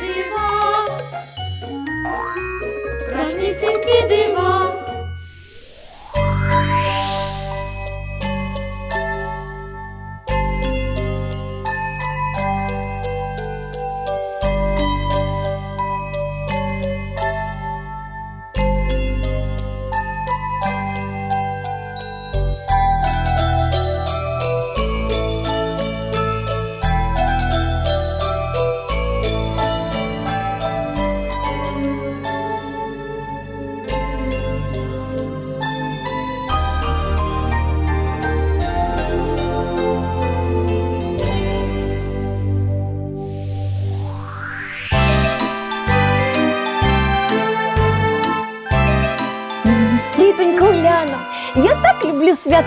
дива. Страшнісінькі дива.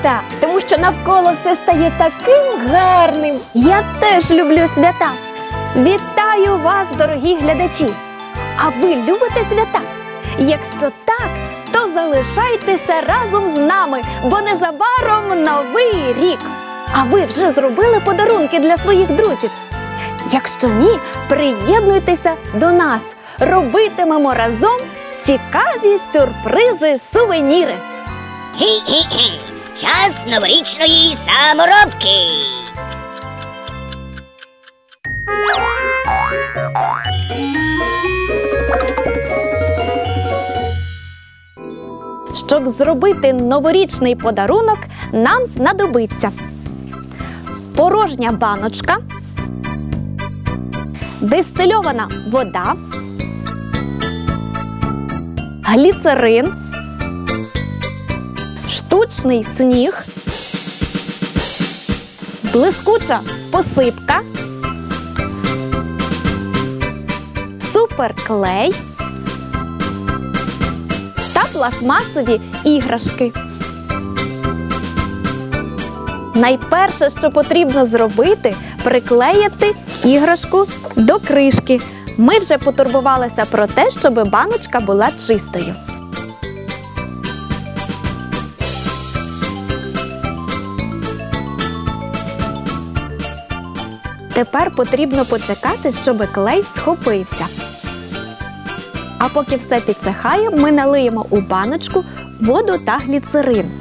Свята, тому що навколо все стає таким гарним. Я теж люблю свята. Вітаю вас, дорогі глядачі! А ви любите свята? Якщо так, то залишайтеся разом з нами, бо незабаром новий рік. А ви вже зробили подарунки для своїх друзів? Якщо ні, приєднуйтеся до нас. Робитимемо разом цікаві сюрпризи, сувеніри. Хі-хі-хі. Час новорічної саморобки. Щоб зробити новорічний подарунок, нам знадобиться порожня баночка, дистильована вода, гліцерин, штучний сніг, блискуча посипка, суперклей та пластмасові іграшки. Найперше, що потрібно зробити, приклеїти іграшку до кришки. Ми вже потурбувалися про те, щоб баночка була чистою. Тепер потрібно почекати, щоб клей схопився. А поки все підсихає, ми налиємо у баночку воду та гліцерин.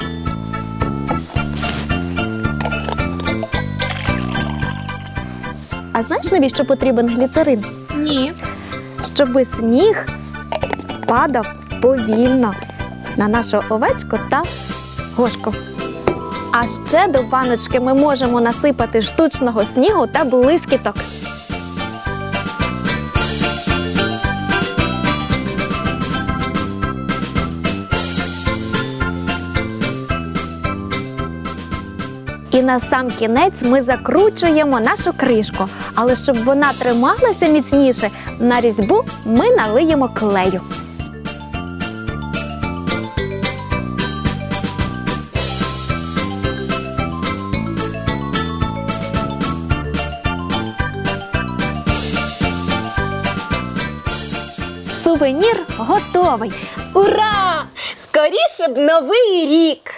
А знаєш, навіщо потрібен гліцерин? Ні. Щоб сніг падав повільно на нашу овечку та гошку. А ще до баночки ми можемо насипати штучного снігу та блискіток. І на сам кінець ми закручуємо нашу кришку. Але щоб вона трималася міцніше, на різьбу ми налиємо клею. Сувенір готовий. Ура! Скоріше б новий рік!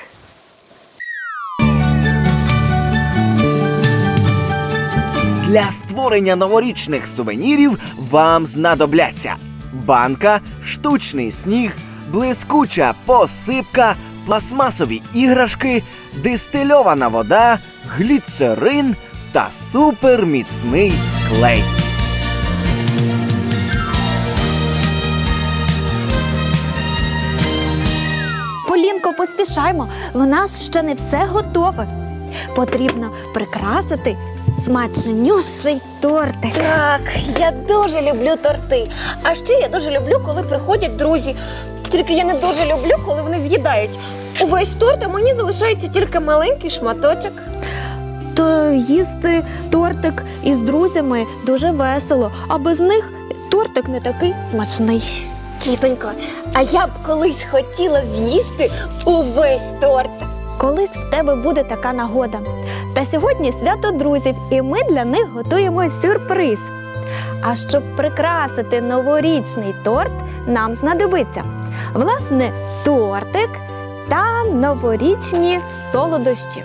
Для створення новорічних сувенірів вам знадобляться банка, штучний сніг, блискуча посипка, пластмасові іграшки, дистильована вода, гліцерин та суперміцний клей. Полінко, поспішаймо, в нас ще не все готове. Потрібно прикрасити смачнющий тортик. Так, я дуже люблю торти. А ще я дуже люблю, коли приходять друзі. Тільки я не дуже люблю, коли вони з'їдають. Увесь торт, а мені залишається тільки маленький шматочок. То їсти тортик із друзями дуже весело, а без них тортик не такий смачний. Тітонько, а я б колись хотіла з'їсти увесь торт. Колись в тебе буде така нагода. Та сьогодні свято друзів, і ми для них готуємо сюрприз. А щоб прикрасити новорічний торт, нам знадобиться власне тортик та новорічні солодощі.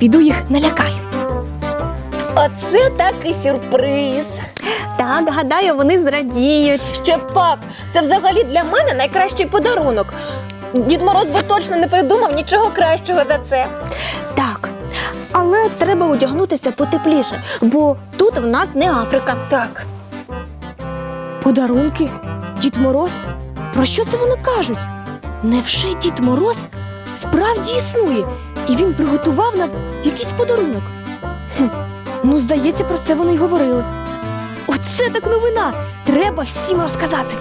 Піду їх налякаю. Оце так і сюрприз. Так, гадаю, вони зрадіють. Ще пак, це взагалі для мене найкращий подарунок. Дід Мороз би точно не придумав нічого кращого за це. Так, але треба одягнутися потепліше, бо тут в нас не Африка. Так, Подарунки? Дід Мороз? Про що це вони кажуть? Невже Дід Мороз справді існує, і він приготував нам якийсь подарунок? Хм, ну, здається, про це вони й говорили. Оце так новина! Треба всім розказати.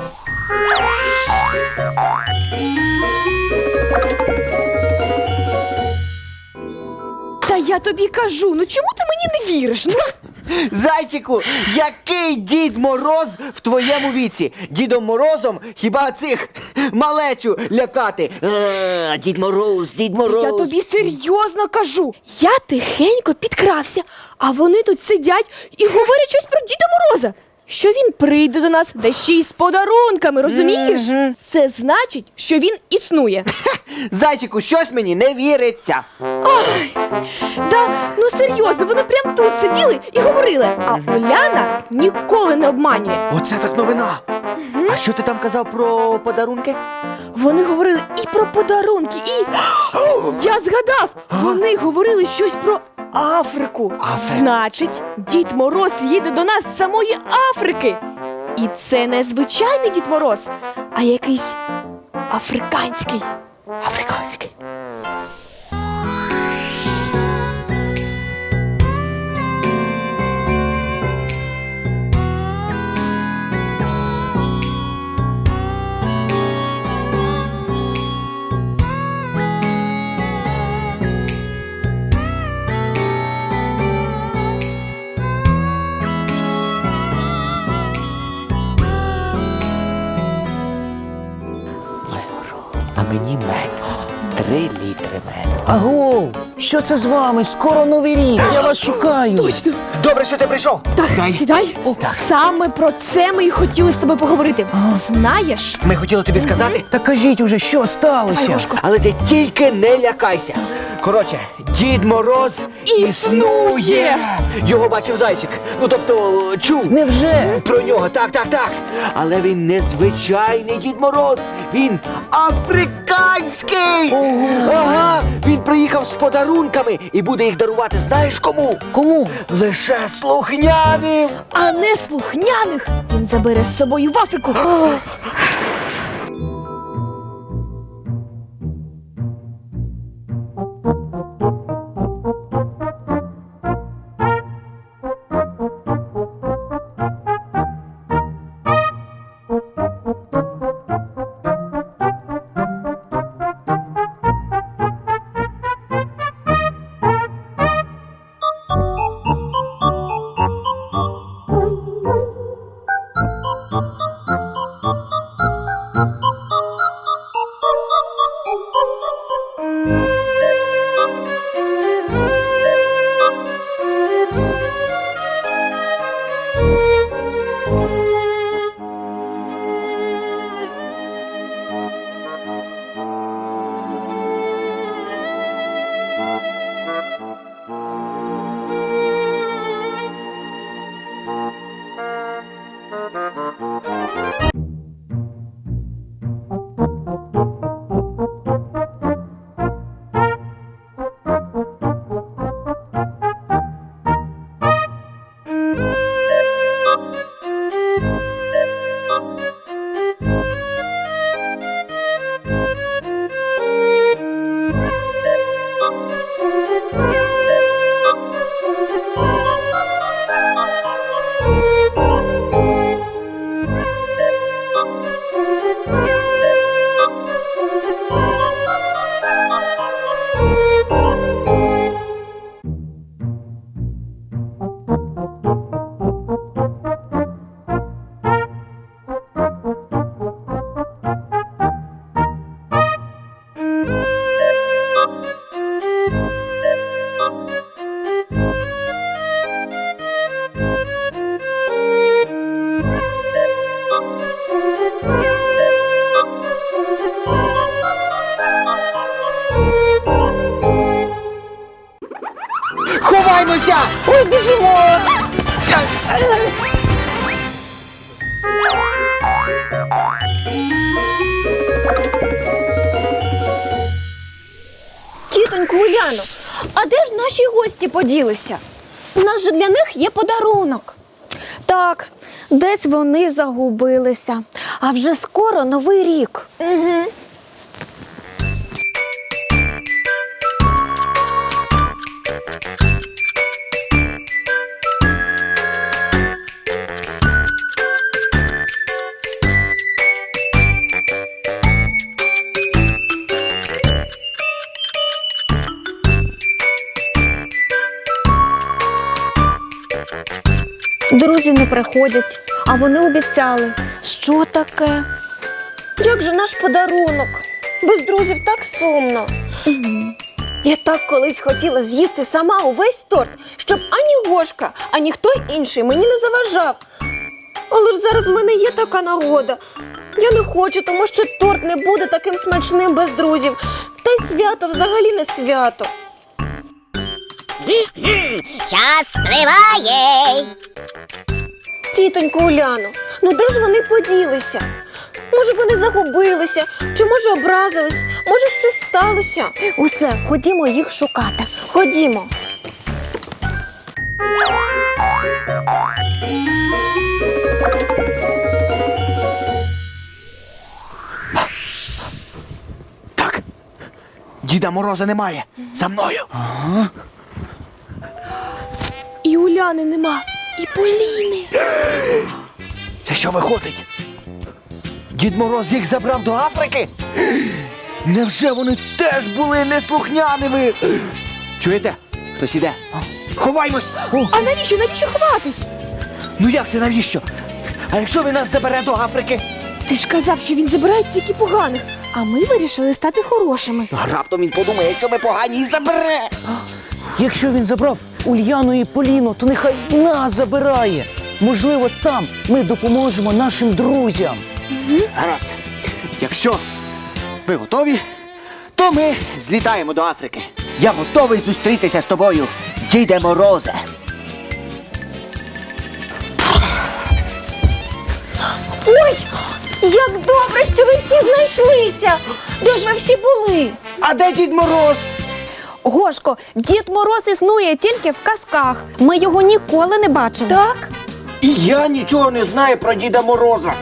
Та я тобі кажу, ну чому ти мені не віриш? Ну, Зайчику, який Дід Мороз в твоєму віці? Дідом Морозом хіба цих малечу лякати? Е, Дід Мороз, Дід Мороз. Я тобі серйозно кажу. Я тихенько підкрався, а вони тут сидять і говорять щось про Діда Мороза. Що він прийде до нас, да ще й з подарунками, розумієш? Це значить, що він існує. Зайчику, щось мені не віриться. Да, ну серйозно, вони прям тут сиділи і говорили. А Оляна ніколи не обманює. Оце так новина. А що ти там казав про подарунки? Вони говорили і про подарунки, і. Я згадав! Вони говорили щось про Африку. Африка. Значить, Дід Мороз їде до нас з самої Африки. І це не звичайний Дід Мороз, а якийсь африканський. Африканський. Мені мед. Три літри меду. Аго, що це з вами? Скоро новий рік. Я вас шукаю. Точно! Добре, що ти прийшов. Так, Сідай. сідай. Саме про це ми і хотіли з тобою поговорити. Знаєш? Ми хотіли тобі сказати, Та кажіть уже, що сталося? Айгошко. але ти тільки не лякайся. Коротше, Дід Мороз Існує! Його бачив зайчик. Ну тобто чув. Невже? Про нього, так, так, так. Але він не звичайний Дід Мороз. Він африканський. Ага, він приїхав з подарунками і буде їх дарувати. Знаєш кому? Кому? Лише слухняним. А не слухняних він забере з собою в Африку. Гості? У нас же для них є подарунок. Так, десь вони загубилися. А вже скоро новий рік. Приходять, а вони обіцяли. Що таке? Як же наш подарунок? Без друзів так сумно. Я так колись хотіла з'їсти сама увесь торт, щоб ані Гошка, ані хто інший мені не заважав. Але ж зараз в мене є така нагода. Я не хочу, тому що торт не буде таким смачним без друзів. Та й свято взагалі не свято. Час спливає. Тітонько Уляно, ну де ж вони поділися? Може, вони загубилися, чи може образились, може щось сталося. Усе, ходімо їх шукати. Ходімо. Так. Діда Мороза немає. За мною. І Уляни нема, і Поліни. Це що виходить? Дід Мороз їх забрав до Африки? Невже вони теж були неслухняними? Чуєте? Хтось іде. Ховаймось! О, А навіщо? Навіщо ховатись? ну як це навіщо? А якщо він нас забере до Африки? Ти ж казав, що він забирає тільки поганих, а ми вирішили стати хорошими. А раптом він подумає, що ми погані і забере. Якщо він забрав Ульяну і Поліну, то нехай і нас забирає. Можливо, там ми допоможемо нашим друзям. Гаразд. Якщо ви готові, то ми злітаємо до Африки. Я готовий зустрітися з тобою, діде Морозе. Ой, як добре, що ви всі знайшлися! Де ж ви всі були? А де дід Мороз? Гошко, Дід Мороз існує тільки в казках. Ми його ніколи не бачили. Так? І я нічого не знаю про Діда Мороза.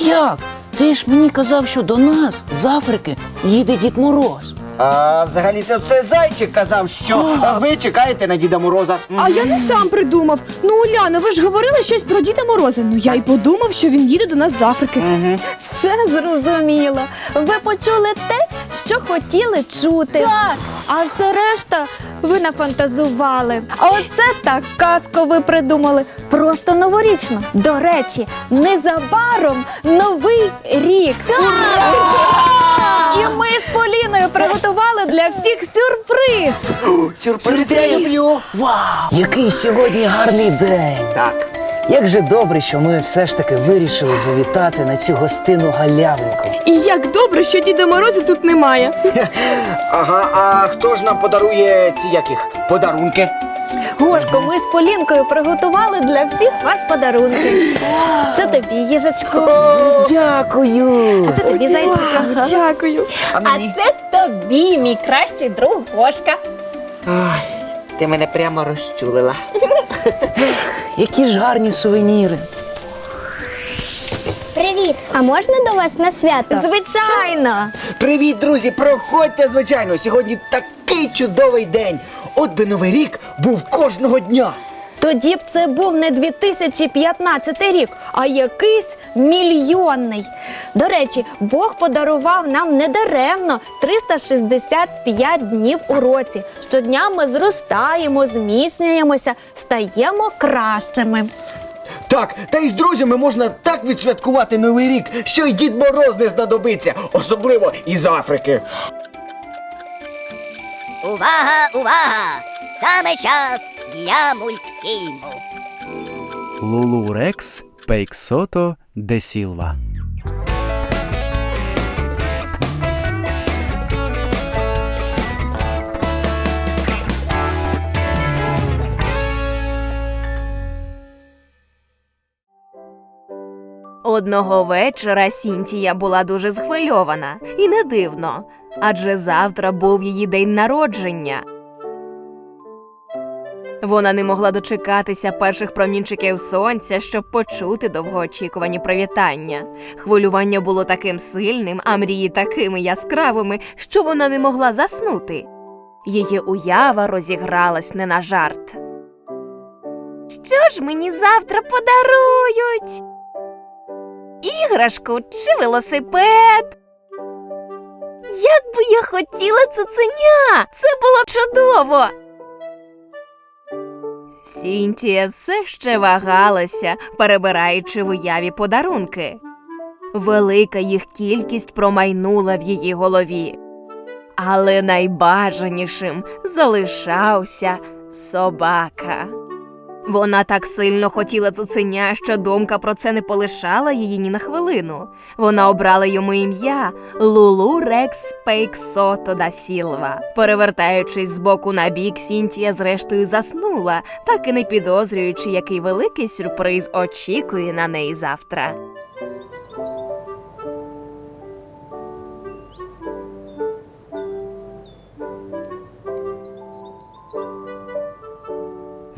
Як? Ти ж мені казав, що до нас з Африки їде Дід Мороз. А взагалі то це зайчик казав, що ви чекаєте на Діда Мороза. А я не сам придумав. Ну, Уляно, ви ж говорили щось про Діда Мороза. Ну я й подумав, що він їде до нас з Африки. Все зрозуміло. Ви почули те, що хотіли чути. Так. А все решта ви нафантазували. А оце так казку ви придумали. Просто новорічно. До речі, незабаром новий рік. І ми з Поліною приготували для всіх сюрприз. Сюрприз я люблю. Вау! Який сьогодні гарний день! Так. Як же добре, що ми все ж таки вирішили завітати на цю гостину галявинку. І як добре, що Діда Мороза тут немає. Ага, а хто ж нам подарує ці яких подарунки? Гошко, ми з Полінкою приготували для всіх вас подарунки. Це тобі, їжачко. Дякую! Це тобі, зайчику. Дякую. А А це тобі, мій кращий друг Гошка. Ай, ти мене прямо розчулила. Які ж гарні сувеніри! Привіт! А можна до вас на свято? Звичайно. Привіт, друзі! Проходьте, звичайно. Сьогодні такий чудовий день. От би новий рік був кожного дня. Тоді б це був не 2015 рік, а якийсь мільйонний. До речі, Бог подарував нам недаремно 365 днів у році. Щодня ми зростаємо, зміцнюємося, стаємо кращими. Так, та й з друзями можна так відсвяткувати Новий рік, що й Дід Мороз не знадобиться, особливо із Африки. Увага, увага! Саме час для мультфільму. Лулу Рекс Пейксото де Сілва. Одного вечора Сінтія була дуже схвильована, і не дивно, адже завтра був її день народження. Вона не могла дочекатися перших промінчиків сонця, щоб почути довгоочікувані привітання. Хвилювання було таким сильним, а мрії такими яскравими, що вона не могла заснути. Її уява розігралась не на жарт. Що ж мені завтра подарують? Іграшку чи велосипед. Як би я хотіла цуценя! Це було б чудово. Сінтія все ще вагалася, перебираючи в уяві подарунки. Велика їх кількість промайнула в її голові. Але найбажанішим залишався собака. Вона так сильно хотіла цуценя, що думка про це не полишала її ні на хвилину. Вона обрала йому ім'я Лулу Рекс Пейксото да Сілва. Перевертаючись з боку на бік, Сінтія зрештою заснула, так і не підозрюючи, який великий сюрприз очікує на неї завтра.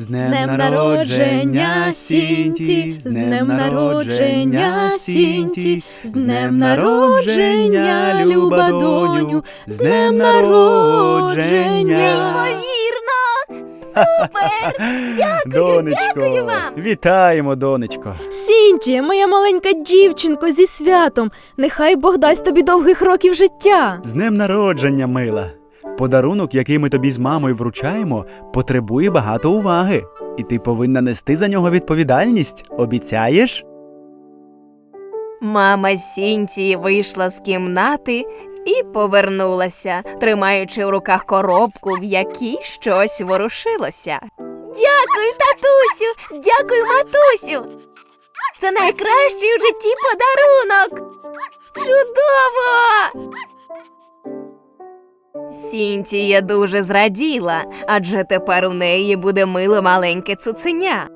Днем народження, Сінті, з днем народження, Сінті, з днем народження, люба доню, з днем народження. Неймовірно! Супер! Дякую, Донечко, дякую вам! Вітаємо, донечко. Сінтія, моя маленька дівчинко, зі святом. Нехай Бог дасть тобі довгих років життя. З днем народження, мила. Подарунок, який ми тобі з мамою вручаємо, потребує багато уваги. І ти повинна нести за нього відповідальність. Обіцяєш? Мама Сінтії вийшла з кімнати і повернулася, тримаючи в руках коробку, в якій щось ворушилося. Дякую, татусю! Дякую, матусю! Це найкращий у житті подарунок! Чудово! Сінтія дуже зраділа, адже тепер у неї буде миле маленьке цуценя.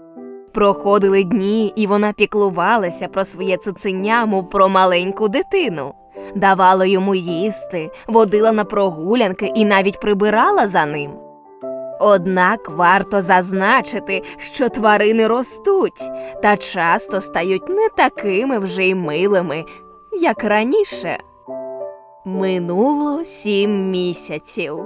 Проходили дні, і вона піклувалася про своє цуценя, мов про маленьку дитину. Давала йому їсти, водила на прогулянки і навіть прибирала за ним. Однак варто зазначити, що тварини ростуть та часто стають не такими вже й милими, як раніше. Минуло сім місяців.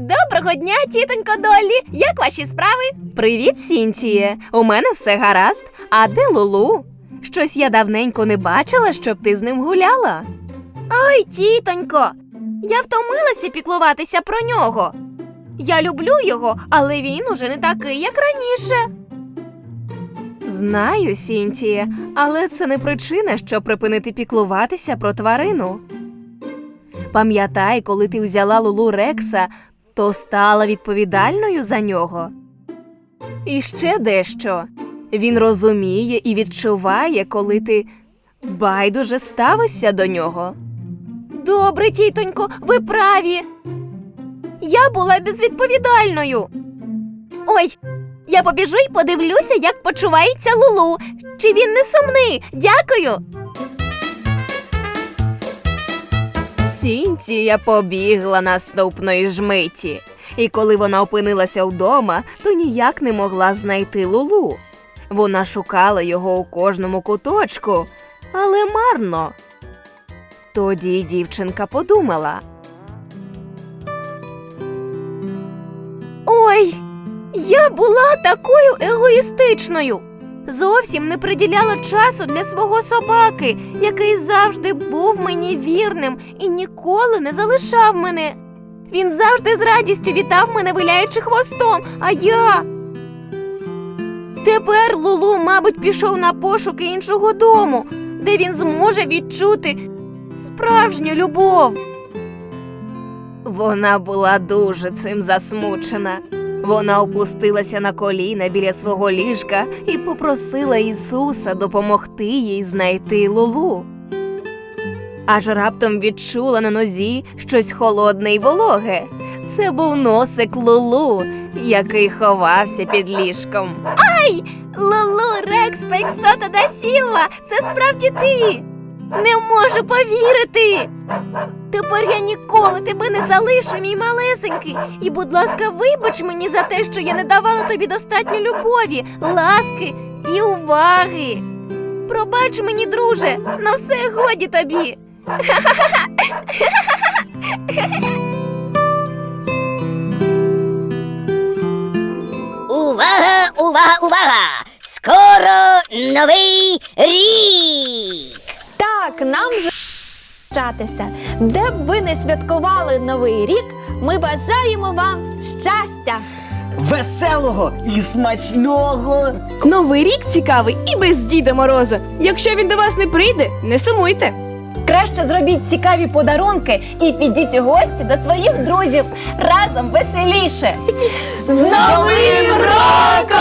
Доброго дня, тітонько Доллі! Як ваші справи? Привіт, Сінтіє. У мене все гаразд. А де Лулу? Щось я давненько не бачила, щоб ти з ним гуляла. Ой, тітонько, я втомилася піклуватися про нього. Я люблю його, але він уже не такий, як раніше. Знаю, Сінтіє, але це не причина, щоб припинити піклуватися про тварину. Пам'ятай, коли ти взяла Лулу Рекса, то стала відповідальною за нього. І ще дещо. Він розуміє і відчуває, коли ти байдуже ставишся до нього. Добре, тітонько, ви праві. Я була безвідповідальною. Ой, я побіжу і подивлюся, як почувається Лулу. Чи він не сумний? Дякую. Сінтія побігла наступної ж миті, і коли вона опинилася вдома, то ніяк не могла знайти Лулу. Вона шукала його у кожному куточку, але марно. Тоді дівчинка подумала. Я була такою егоїстичною. Зовсім не приділяла часу для свого собаки, який завжди був мені вірним і ніколи не залишав мене. Він завжди з радістю вітав мене, виляючи хвостом, а я. Тепер Лулу, мабуть, пішов на пошуки іншого дому, де він зможе відчути справжню любов. Вона була дуже цим засмучена. Вона опустилася на коліна біля свого ліжка і попросила Ісуса допомогти їй знайти Лулу. Аж раптом відчула на нозі щось холодне й вологе. Це був носик Лулу, який ховався під ліжком. Ай! Лулу Рекс Пексота да Сілва! Це справді ти! Не можу повірити! Тепер я ніколи тебе не залишу, мій малесенький. І, будь ласка, вибач мені за те, що я не давала тобі достатньо любові, ласки і уваги. Пробач мені, друже, на все годі тобі. Увага, увага, увага! Скоро новий рік! Так, нам вже вчатися. Де б ви не святкували новий рік, ми бажаємо вам щастя. Веселого і смачного! Новий рік цікавий і без Діда Мороза. Якщо він до вас не прийде, не сумуйте. Краще зробіть цікаві подарунки і підіть у гості до своїх друзів. Разом веселіше. З Новим роком!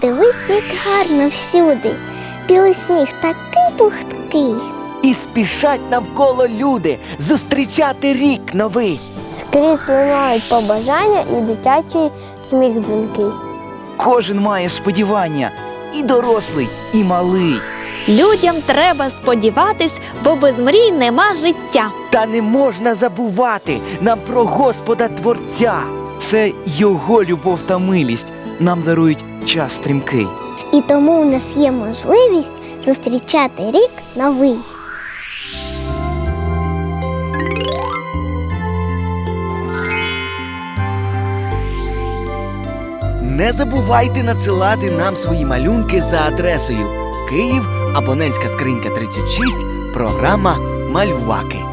Подивись, як гарно всюди. Білий сніг такий пухткий. І спішать навколо люди зустрічати рік новий. Скрізь лунають побажання і дитячий сміх дзвінкий. Кожен має сподівання, і дорослий, і малий. Людям треба сподіватись, бо без мрій нема життя. Та не можна забувати нам про Господа Творця. Це його любов та милість нам дарують час стрімкий. І тому у нас є можливість зустрічати рік новий. Не забувайте надсилати нам свої малюнки за адресою Київ, абонентська скринька 36, програма Мальваки.